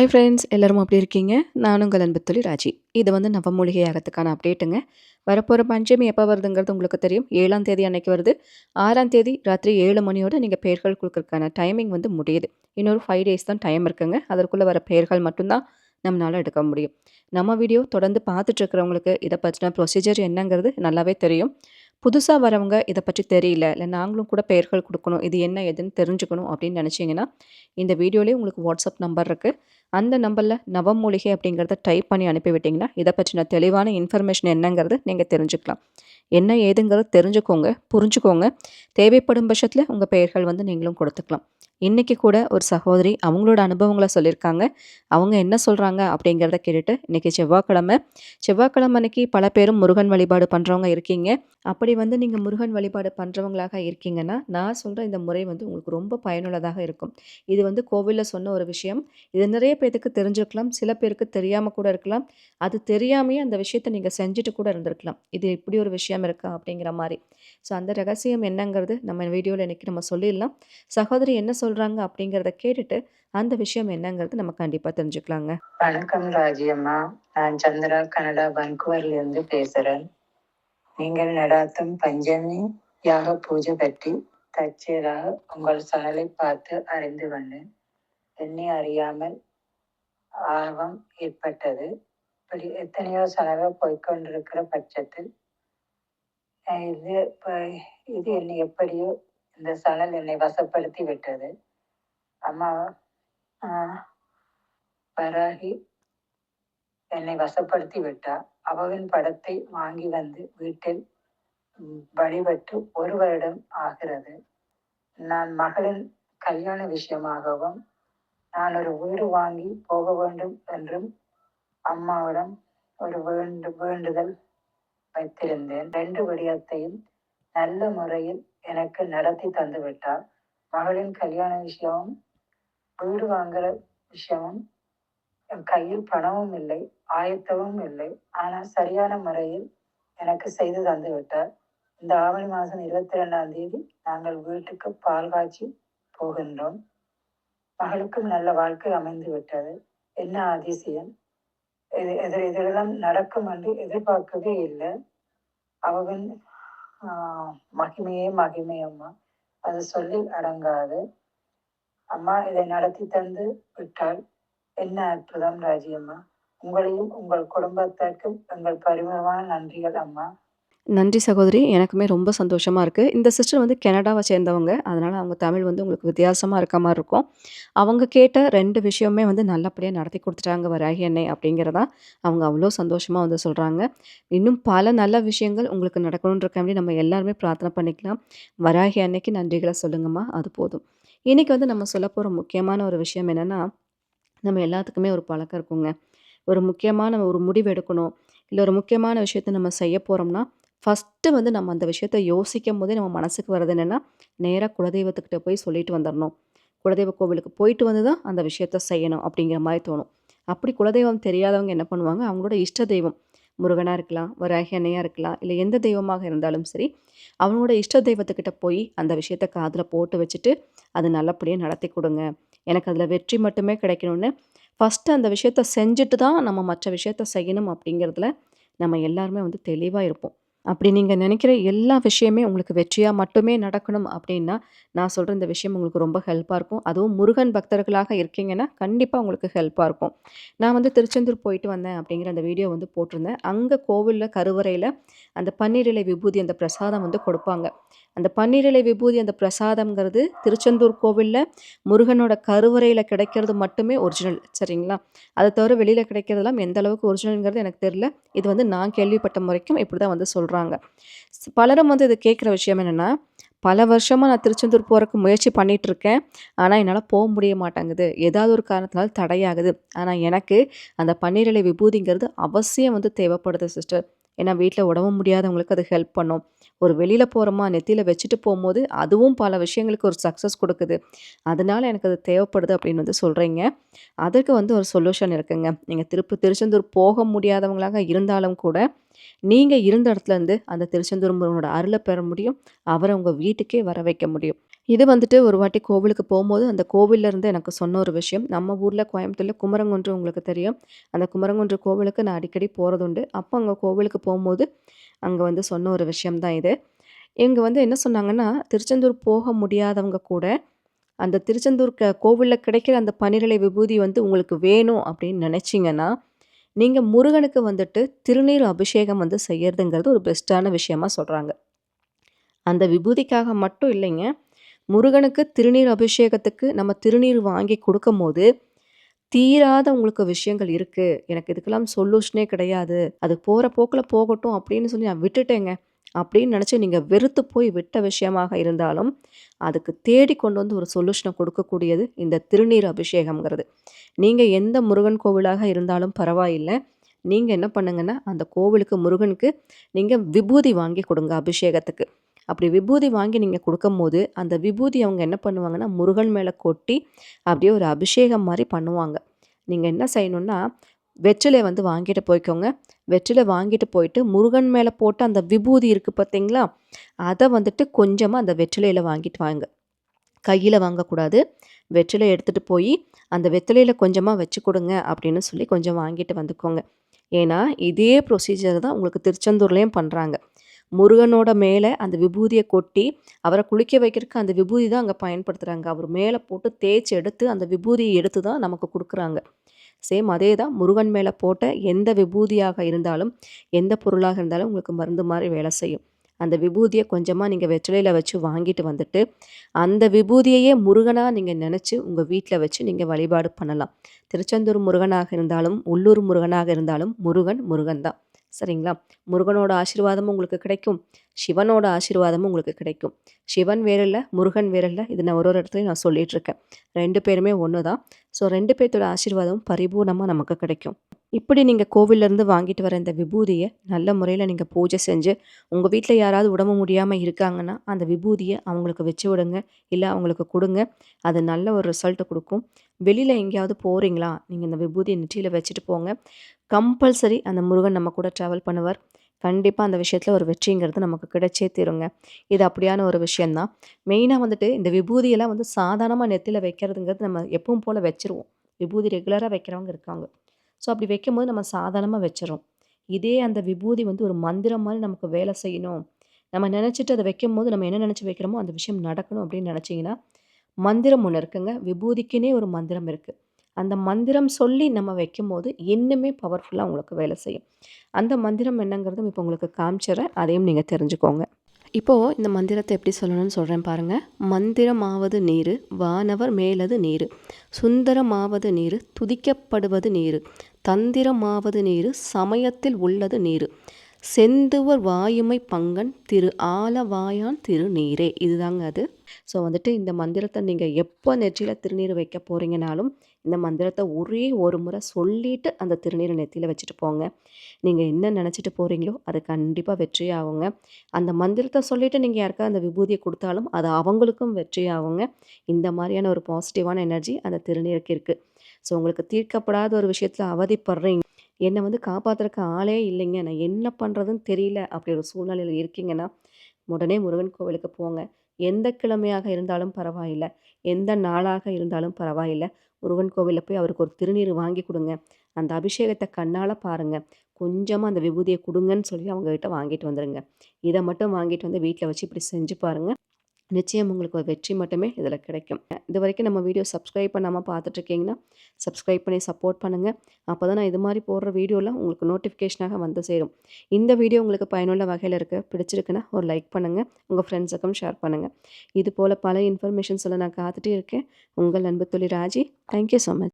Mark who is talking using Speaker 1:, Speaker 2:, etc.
Speaker 1: Hi friends எல்லோரும் அப்படி இருக்கீங்க? நானும் உங்கள் அன்புத்தொழி ராஜி. இது வந்து நவமூலிகை யாகத்துக்கான அப்டேட்டுங்க வரப்போகிற பஞ்சமி எப்போ வருதுங்கிறது உங்களுக்கு தெரியும். ஏழாம் தேதி அன்னைக்கு வருது. ஆறாம் தேதி ராத்திரி ஏழு மணியோட நீங்கள் பெயர்கள் கொடுக்குறதுக்கான டைமிங் வந்து முடியுது. இன்னொரு ஃபைவ் டேஸ் தான் டைம் இருக்குங்க. அதற்குள்ளே வர பெயர்கள் மட்டும்தான் நம்மளால் எடுக்க முடியும். நம்ம வீடியோ தொடர்ந்து பார்த்துட்ருக்கிறவங்களுக்கு இதை பற்றின ப்ரொசீஜர் என்னங்கிறது நல்லாவே தெரியும். புதுசாக வரவங்க இதை பற்றி தெரியல. இல்லை நாங்களும் கூட பெயர்கள் கொடுக்கணும். இது என்ன எதுன்னு தெரிஞ்சுக்கணும் அப்படின்னு நினச்சிங்கன்னா இந்த வீடியோலேயே உங்களுக்கு வாட்ஸ்அப் நம்பர் இருக்குது அந்த நம்பரில் நவமூலிகை அப்படிங்கிறத டைப் பண்ணி அனுப்பிவிட்டிங்கன்னா இதை பற்றின தெளிவான இன்ஃபர்மேஷன் என்னங்கிறது நீங்கள் தெரிஞ்சுக்கலாம். என்ன ஏதுங்கிறத தெரிஞ்சுக்கோங்க புரிஞ்சுக்கோங்க. தேவைப்படும் பட்சத்தில் உங்கள் பெயர்கள் வந்து நீங்களும் கொடுத்துக்கலாம். இன்றைக்கி கூட ஒரு சகோதரி அவங்களோட அனுபவங்களை சொல்லியிருக்காங்க. அவங்க என்ன சொல்கிறாங்க அப்படிங்கிறத கேட்டுட்டு இன்றைக்கி செவ்வாய்க்கிழமை. செவ்வாய்க்கிழமை அன்றைக்கி பல பேரும் முருகன் வழிபாடு பண்ணுறவங்க இருக்கீங்க. அப்படி வந்து நீங்கள் முருகன் வழிபாடு பண்ணுறவங்களாக இருக்கீங்கன்னா நான் சொல்கிற இந்த முறை வந்து உங்களுக்கு ரொம்ப பயனுள்ளதாக இருக்கும். இது வந்து கோவிலில் சொன்ன ஒரு விஷயம். இது நிறைய பேருக்கு தெரிஞ்சிருக்கலாம். சில பேருக்கு தெரியாமல் கூட இருக்கலாம். அது தெரியாமையே அந்த விஷயத்தை நீங்கள் செஞ்சுட்டு கூட இருந்திருக்கலாம். இது இப்படி ஒரு விஷயம். இருக்கா அப்படிங்கிற மாதிரி. ஸோ அந்த ரகசியம் என்னங்கிறது நம்ம வீடியோவில் இன்றைக்கி நம்ம சொல்லிடலாம். சகோதரி என்ன சொல்கிறாங்க அப்படிங்கிறத கேட்டுட்டு அந்த விஷயம் என்னங்கிறது நம்ம கண்டிப்பாக தெரிஞ்சுக்கலாங்க.
Speaker 2: வணக்கம் ராஜியம்மா. நான் சந்திரா கனடா வன்குவர்ல இருந்து பேசுறேன். நீங்கள் நடாத்தும் பஞ்சமி யாக பூஜை பற்றி தற்செயலாக உங்கள் சனலை பார்த்து அறிந்து வந்தேன். என்னை அறியாமல் ஆர்வம் ஏற்பட்டது. இப்படி எத்தனையோ சனலை போய்கொண்டிருக்கிற பட்சத்தில் இது இது என்னை எப்படியோ இந்த சணல் என்னை வசப்படுத்தி விட்டது. அம்மா பராகி என்னை வசப்படுத்தி விட்டா. அவவின் படத்தை வாங்கி வந்து வீட்டில் வழிபட்டு ஒரு வருடம் ஆகிறது. நான் மகளின் கல்யாண விஷயமாகவும் நான் ஒரு வீடு வாங்கி போக வேண்டும் என்றும் அம்மாவிடம் ஒரு வேண்டு வேண்டுதல் வைத்திருந்தேன். ரெண்டு விடயத்தையும் நல்ல முறையில் எனக்கு நடத்தி தந்து விட்டார் மகளின் கல்யாண விஷயமும் வீடு வாங்குற விஷயமும் என் கையில் பணமும் இல்லை ஆயத்தமும் இல்லை. ஆனால் சரியான முறையில் எனக்கு செய்து தந்து விட்டார் இந்த ஆவணி மாதம் இருபத்தி ரெண்டாம் தேதி நாங்கள் வீட்டுக்கு பால் காய்ச்சி போகின்றோம். மகளுக்கும் நல்ல வாழ்க்கை அமைந்து விட்டது. என்ன அதிசயம். இது இது இதெல்லாம் நடக்கும் என்று எதிர்பார்க்கவே இல்லை. அவர்கள் மகிமையே மகிமை அம்மா. அது சொல்லி அடங்காது. அம்மா இதை நடத்தி தந்து விட்டால் என்ன அற்புதம் ராஜி அம்மா. உங்களையும் உங்கள் குடும்பத்திற்கும் எங்கள் பரிமளமான நன்றிகள் அம்மா.
Speaker 1: நன்றி சகோதரி. எனக்குமே ரொம்ப சந்தோஷமாக இருக்குது இந்த சிஸ்டர் வந்து கனடாவை சேர்ந்தவங்க. அதனால் அவங்க தமிழ் வந்து உங்களுக்கு வித்தியாசமாக இருக்க மாதிரி இருக்கும். அவங்க கேட்ட ரெண்டு விஷயமே வந்து நல்லபடியாக நடத்தி கொடுத்துட்டாங்க வராகி அன்னை அப்படிங்கிறதா அவங்க அவ்வளோ சந்தோஷமாக வந்து சொல்கிறாங்க இன்னும் பல நல்ல விஷயங்கள் உங்களுக்கு நடக்கணுன்றக்காண்டி நம்ம எல்லாருமே பிரார்த்தனை பண்ணிக்கலாம். வராகி அன்னைக்கு நன்றிகளை சொல்லுங்கம்மா. அது போதும். இன்னைக்கு வந்து நம்ம சொல்லப்போற முக்கியமான ஒரு விஷயம் என்னென்னா நம்ம எல்லாத்துக்குமே ஒரு பழக்கம் இருக்குங்க. ஒரு முக்கியமான ஒரு முடிவு எடுக்கணும். இல்லை ஒரு முக்கியமான விஷயத்த நம்ம செய்ய போகிறோம்னா ஃபஸ்ட்டு வந்து நம்ம அந்த விஷயத்த யோசிக்கும் போதே நம்ம மனசுக்கு வர்றது என்னென்னா நேராக குலதெய்வத்துக்கிட்ட போய் சொல்லிட்டு வந்துடணும் குலதெய்வ கோவிலுக்கு போயிட்டு வந்து தான் அந்த விஷயத்த செய்யணும் அப்படிங்கிற மாதிரி தோணும். அப்படி குலதெய்வம் தெரியாதவங்க என்ன பண்ணுவாங்க? அவங்களோட இஷ்ட தெய்வம். முருகனாக இருக்கலாம் வராகியனையாக இருக்கலாம் இல்லை எந்த தெய்வமாக இருந்தாலும் சரி அவங்களோட இஷ்ட தெய்வத்துக்கிட்ட போய் அந்த விஷயத்த காதில் போட்டு வச்சுட்டு அது நல்லபடியாக நடத்தி கொடுங்க. எனக்கு அதில் வெற்றி மட்டுமே கிடைக்கணும்னு ஃபஸ்ட்டு அந்த விஷயத்த செஞ்சுட்டு தான் நம்ம மற்ற விஷயத்த செய்யணும் அப்படிங்கிறதுல நம்ம எல்லாருமே வந்து தெளிவாக இருப்போம். அப்படி நீங்கள் நினைக்கிற எல்லா விஷயமே உங்களுக்கு வெற்றியாக மட்டுமே நடக்கணும் அப்படின்னா, நான் சொல்கிற இந்த விஷயம் உங்களுக்கு ரொம்ப ஹெல்ப்பாக இருக்கும். அதுவும் முருகன் பக்தர்களாக இருக்கீங்கன்னா, கண்டிப்பாக உங்களுக்கு ஹெல்ப்பாக இருக்கும். நான் வந்து திருச்செந்தூர் போயிட்டு வந்தேன் அப்படிங்கிற அந்த வீடியோ வந்து போட்டிருந்தேன். அங்கே கோவிலில் கருவறையில் அந்த பன்னீர் இலை விபூதி அந்த பிரசாதம் வந்து கொடுப்பாங்க. அந்த பன்னீர் இலை விபூதி அந்த பிரசாதம்ங்கிறது திருச்செந்தூர் கோவிலில் முருகனோட கருவறையில் கிடைக்கிறது மட்டுமே ஒரிஜினல். சரிங்களா? அதை தவிர வெளியில் கிடைக்கிறதெல்லாம் எந்த அளவுக்கு ஒரிஜினல்ங்கிறது எனக்கு தெரியல. இது வந்து நான் கேள்விப்பட்ட முறைக்கும் இப்படி தான் வந்து சொல்கிறாங்க பலரும் வந்து இது கேட்குற விஷயம் என்னென்னா பல வருஷமாக நான் திருச்செந்தூர் போகிறக்கு முயற்சி பண்ணிகிட்ருக்கேன் ஆனால் என்னால் போக முடிய மாட்டேங்குது ஏதாவது ஒரு காரணத்தினால தடையாகுது ஆனால் எனக்கு அந்த பன்னீரிலை விபூதிங்கிறது அவசியம் வந்து தேவைப்படுது சிஸ்டர் ஏன்னா வீட்டில் உடம்பு முடியாதவங்களுக்கு அது ஹெல்ப் பண்ணும். ஒரு வெளியில் போகிறோமா நெத்தியில் வச்சுட்டு போகும்போது அதுவும் பல விஷயங்களுக்கு ஒரு சக்ஸஸ் கொடுக்குது. அதனால் எனக்கு அது தேவைப்படுது அப்படின்னு வந்து சொல்கிறீங்க அதுக்கு வந்து ஒரு சொல்யூஷன் இருக்குங்க. நீங்கள் திருப்பி திருச்செந்தூர் போக முடியாதவங்களாக இருந்தாலும் கூட நீங்கள் இருந்த இடத்துலேருந்து அந்த திருச்செந்தூர் முருகனோட அருளை பெற முடியும் அவரை உங்கள் வீட்டுக்கே வர வைக்க முடியும் இது வந்துட்டு ஒரு வாட்டி கோவிலுக்கு போகும்போது அந்த கோவிலேருந்து எனக்கு சொன்ன ஒரு விஷயம். நம்ம ஊரில் கோயம்புத்தூரில் குமரங்குன்று உங்களுக்கு தெரியும். அந்த குமரங்குன்று கோவிலுக்கு நான் அடிக்கடி போகிறதுண்டு அப்போ அங்கே கோவிலுக்கு போகும்போது அங்கே வந்து சொன்ன ஒரு விஷயம் தான் இது. இங்கே வந்து என்ன சொன்னாங்கன்னா, திருச்செந்தூர் போக முடியாதவங்க கூட, அந்த திருச்செந்தூர் க கிடைக்கிற அந்த பனிரெலை விபூதி வந்து உங்களுக்கு வேணும் அப்படின்னு நினச்சிங்கன்னா நீங்கள் முருகனுக்கு வந்துட்டு திருநீர் அபிஷேகம் வந்து செய்யறதுங்கிறது ஒரு பெஸ்ட்டான விஷயமா சொல்கிறாங்க அந்த விபூதிக்காக மட்டும் இல்லைங்க. முருகனுக்கு திருநீர் அபிஷேகத்துக்கு நம்ம திருநீர் வாங்கி குடுக்கும்போது, தீராத உங்களுக்கு விஷயங்கள் இருக்குது எனக்கு இதுக்கெல்லாம் சொல்யூஷனே கிடையாது. அது போகிற போக்கில் போகட்டும் அப்படின்னு சொல்லி நான் விட்டுட்டேங்க. அப்படின்னு நினச்சி நீங்கள் வெறுத்து போய் விட்ட விஷயமாக இருந்தாலும், அதுக்கு தேடி கொண்டு வந்து ஒரு சொல்யூஷனை கொடுக்கக்கூடியது இந்த திருநீர் அபிஷேகம்ங்கிறது. நீங்கள் எந்த முருகன் கோவிலாக இருந்தாலும் பரவாயில்லை நீங்கள் என்ன பண்ணுங்கன்னா, அந்த கோவிலுக்கு முருகனுக்கு நீங்கள் விபூதி வாங்கி கொடுங்க அபிஷேகத்துக்கு. அப்படி விபூதி வாங்கி நீங்கள் கொடுக்கும்போது அந்த விபூதி அவங்க என்ன பண்ணுவாங்கன்னா, முருகன் மேலே கொட்டி, அப்படியே ஒரு அபிஷேகம் மாதிரி பண்ணுவாங்க. நீங்கள் என்ன செய்யணுன்னா வெற்றிலை வந்து வாங்கிட்டு போய்க்கோங்க. வெற்றிலை வாங்கிட்டு போயிட்டு, முருகன் மேலே போட்டு அந்த விபூதி இருக்குது பார்த்தீங்களா? அதை வந்துட்டு கொஞ்சமாக அந்த வெற்றிலையில் வாங்கிட்டு வாங்க. கையில் வாங்கக்கூடாது. வெற்றிலை எடுத்துகிட்டு போய் அந்த வெற்றிலையில் கொஞ்சமாக வச்சு கொடுங்க அப்படின்னு சொல்லி கொஞ்சம் வாங்கிட்டு வந்துக்கோங்க. ஏன்னா, இதே ப்ரொசீஜர் தான் உங்களுக்கு திருச்செந்தூர்லேயும் பண்ணுறாங்க முருகனோட மேலே அந்த விபூதியை கொட்டி, அவரை குளிக்க வைக்கிறக்கு அந்த விபூதி தான் அங்கே பயன்படுத்துகிறாங்க அவர் மேலே போட்டு தேய்ச்சி எடுத்து, அந்த விபூதியை எடுத்து தான் நமக்கு கொடுக்குறாங்க சேம் அதே தான் முருகன் மேலே போட்ட எந்த விபூதியாக இருந்தாலும், எந்த பொருளாக இருந்தாலும் உங்களுக்கு மருந்து மாதிரி வேலை செய்யும். அந்த விபூதியை கொஞ்சமாக நீங்கள் வெற்றிலையில் வச்சு வாங்கிட்டு வந்துட்டு, அந்த விபூதியையே முருகனாக நீங்கள் நினச்சி உங்கள் வீட்டில் வச்சு நீங்கள் வழிபாடு பண்ணலாம். திருச்செந்தூர் முருகனாக இருந்தாலும், உள்ளூர் முருகனாக இருந்தாலும், முருகன் முருகன் தான். சரிங்களா? முருகனோட ஆசீர்வாதமும் உங்களுக்கு கிடைக்கும். சிவனோட ஆசீர்வாதமும் உங்களுக்கு கிடைக்கும். சிவன் வேறு முருகன் வேறு இல்ல. இது நான் ஒரு ஒரு இடத்துலையும் நான் சொல்லிகிட்ருக்கேன் ரெண்டு பேருமே ஒன்று தான். ஸோ ரெண்டு பேர்த்தோட ஆசீர்வாதமும் பரிபூர்ணமாக நமக்கு கிடைக்கும். இப்படி நீங்கள் கோவிலேருந்து வாங்கிட்டு வர இந்த விபூதியை நல்ல முறையில் நீங்கள் பூஜை செஞ்சு, உங்கள் வீட்டில் யாராவது உடம்பு முடியாமல் இருக்காங்கன்னா, அந்த விபூதியை அவங்களுக்கு வச்சு விடுங்க. இல்லை அவங்களுக்கு கொடுங்க அது நல்ல ஒரு ரிசல்ட்டை கொடுக்கும் வெளியில் எங்கேயாவது போகிறீங்களா நீங்கள் இந்த விபூதியை நெற்றியில் வச்சுட்டு போங்க. கம்பல்சரி அந்த முருகன் நம்ம கூட ட்ராவல் பண்ணுவார். கண்டிப்பாக அந்த விஷயத்தில் ஒரு வெற்றிங்கிறது நமக்கு கிடைச்சே தீருங்க. இது அப்படியான ஒரு விஷயம் தான். வந்துட்டு இந்த விபூதியெல்லாம் வந்து சாதாரணமாக நெத்தியில் வைக்கிறதுங்கிறது நம்ம எப்பவும் போல் வச்சுருவோம். விபூதி ரெகுலராக வைக்கிறவங்க இருக்காங்க. ஸோ அப்படி வைக்கும்போது நம்ம சாதாரணமாக வச்சிடும் இதே அந்த விபூதி வந்து ஒரு மந்திரம் மாதிரி நமக்கு வேலை செய்யணும். நம்ம நினச்சிட்டு அதை வைக்கும் போது நம்ம என்ன நினச்சி வைக்கிறோமோ, அந்த விஷயம் நடக்கணும் அப்படின்னு நினச்சிங்கன்னா மந்திரம் ஒன்று இருக்குங்க. விபூதிக்குன்னே ஒரு மந்திரம் இருக்குது அந்த மந்திரம் சொல்லி நம்ம வைக்கும்போது, இன்னுமே பவர்ஃபுல்லாக உங்களுக்கு வேலை செய்யும். அந்த மந்திரம் என்னங்கிறதும் இப்போ உங்களுக்கு காமிச்சிடறேன் அதையும் நீங்கள் தெரிஞ்சுக்கோங்க. இப்போ இந்த மந்திரத்தை எப்படி சொல்லணும்னு சொல்கிறேன் பாருங்கள் மந்திரமாவது நீர் வானவர் மேலது நீர் சுந்தரமாவது நீர் துதிக்கப்படுவது நீர் தந்திரமாவது நீர் சமயத்தில் உள்ளது நீர் செந்துவர் வாயுமை பங்கன் திரு ஆலவாயான் திருநீரே. இதுதாங்க அது. ஸோ வந்துட்டு இந்த மந்திரத்தை நீங்கள் எப்போ நெற்றியில் திருநீர் வைக்க போகிறீங்கனாலும் இந்த மந்திரத்தை ஒரே ஒரு முறை சொல்லிட்டு அந்த திருநீரை நெத்தியில் வச்சுட்டு போங்க. நீங்கள் என்ன நினச்சிட்டு போகிறீங்களோ அது கண்டிப்பா வெற்றியாகுங்க. அந்த மந்திரத்தை சொல்லிவிட்டு நீங்கள் யாருக்காவது அந்த விபூதியை கொடுத்தாலும் அது அவங்களுக்கும் வெற்றியாகுங்க. இந்த மாதிரியான ஒரு பாசிட்டிவான எனர்ஜி அந்த திருநீருக்கு இருக்குது ஸோ உங்களுக்கு தீர்க்கப்படாத ஒரு விஷயத்தில் அவதிப்படுறீங்க. என்னை வந்து காப்பாத்துறக்கு ஆளே இல்லைங்க. நான் என்ன பண்ணுறதுன்னு தெரியல. அப்படி ஒரு சூழ்நிலையில் இருக்கீங்கன்னா, உடனே முருகன் கோவிலுக்கு போங்க. எந்த கிழமையாக இருந்தாலும் பரவாயில்ல. எந்த நாளாக இருந்தாலும் பரவாயில்ல. முருகன் கோவிலில் போய் அவருக்கு ஒரு திருநீர் வாங்கி கொடுங்க அந்த அபிஷேகத்தை கண்ணால் பாருங்கள் கொஞ்சமாக அந்த விபூதியை கொடுங்கன்னு சொல்லி அவங்ககிட்ட வாங்கிட்டு வந்துடுங்க இதை மட்டும் வாங்கிட்டு வந்து வீட்டில் வச்சு இப்படி செஞ்சு பாருங்கள் நிச்சயம் உங்களுக்கு ஒரு வெற்றி மட்டுமே இதில் கிடைக்கும். இதுவரைக்கும் நம்ம வீடியோ சப்ஸ்கிரைப் பண்ணாமல் பார்த்துட்ருக்கீங்கன்னா, சப்ஸ்கிரைப் பண்ணி சப்போர்ட் பண்ணுங்கள் அப்போ தான் நான் இது மாதிரி போடுற வீடியோலாம் உங்களுக்கு நோட்டிஃபிகேஷனாக வந்து சேரும். இந்த வீடியோ உங்களுக்கு பயனுள்ள வகையில் இருக்குது பிடிச்சிருக்குன்னா ஒரு லைக் பண்ணுங்கள் உங்கள் ஃப்ரெண்ட்ஸுக்கும் ஷேர் பண்ணுங்கள் இது போல் பல இன்ஃபர்மேஷன்ஸில் நான் காத்துட்டே இருக்கேன். உங்கள் அன்பு தொழில் Raji. Thank you so much.